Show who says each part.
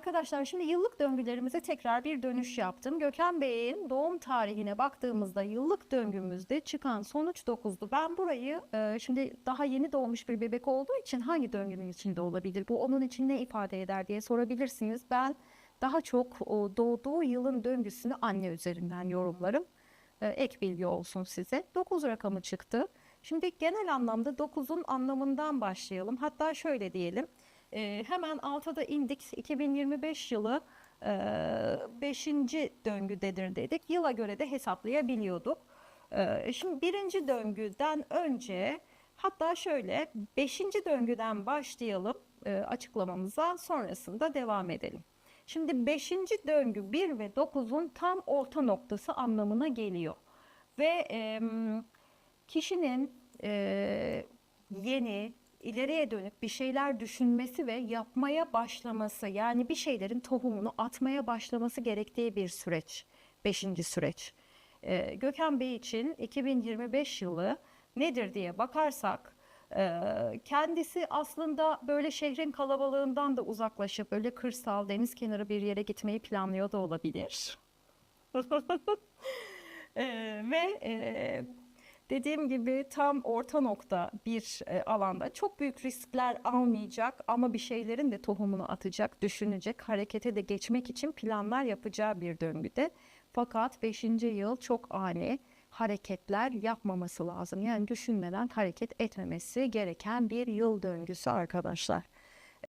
Speaker 1: Arkadaşlar şimdi yıllık döngülerimize tekrar bir dönüş yaptım. Gökhan Bey'in doğum tarihine baktığımızda yıllık döngümüzde çıkan sonuç 9'du. Ben burayı e, şimdi daha yeni doğmuş bir bebek olduğu için hangi döngünün içinde olabilir? Bu onun için ne ifade eder diye sorabilirsiniz. Ben daha çok o doğduğu yılın döngüsünü anne üzerinden yorumlarım. E, ek bilgi olsun size. 9 rakamı çıktı. Şimdi genel anlamda 9'un anlamından başlayalım. Hatta şöyle diyelim. E, hemen alta da indik. 2025 yılı 5. döngüdedir dedik. Yıla göre de hesaplayabiliyorduk. E, şimdi birinci döngüden önce hatta şöyle 5. döngüden başlayalım e, açıklamamıza sonrasında devam edelim. Şimdi 5. döngü 1 ve 9'un tam orta noktası anlamına geliyor. Ve em, kişinin e, yeni, ileriye dönük bir şeyler düşünmesi ve yapmaya başlaması yani bir şeylerin tohumunu atmaya başlaması gerektiği bir süreç. Beşinci süreç. E, Gökhan Bey için 2025 yılı nedir diye bakarsak e, kendisi aslında böyle şehrin kalabalığından da uzaklaşıp böyle kırsal deniz kenarı bir yere gitmeyi planlıyor da olabilir. E, ve e, Dediğim gibi tam orta nokta bir e, alanda çok büyük riskler almayacak ama bir şeylerin de tohumunu atacak, düşünecek, harekete de geçmek için planlar yapacağı bir döngüde. Fakat 5. yıl çok ani hareketler yapmaması lazım. Yani düşünmeden hareket etmemesi gereken bir yıl döngüsü arkadaşlar.